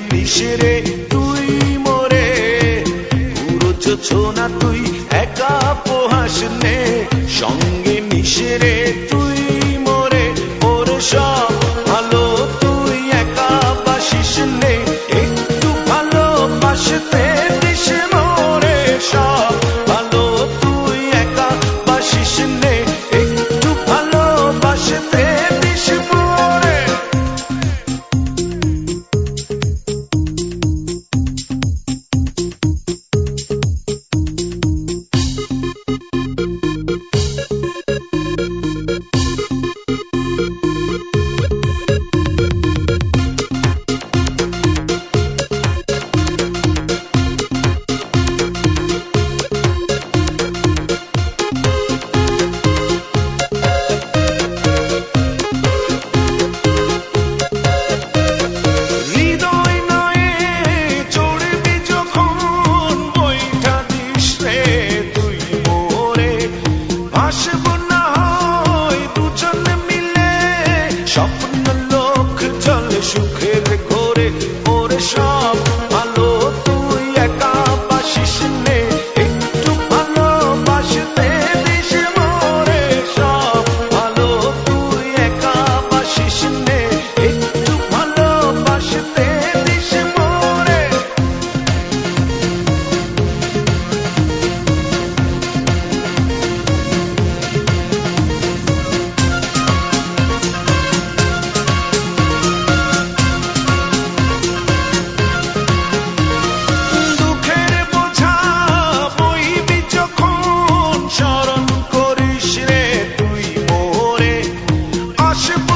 নিশরে তুই মরে। পুরো না তুই একা পোহাস নে। সঙ্গে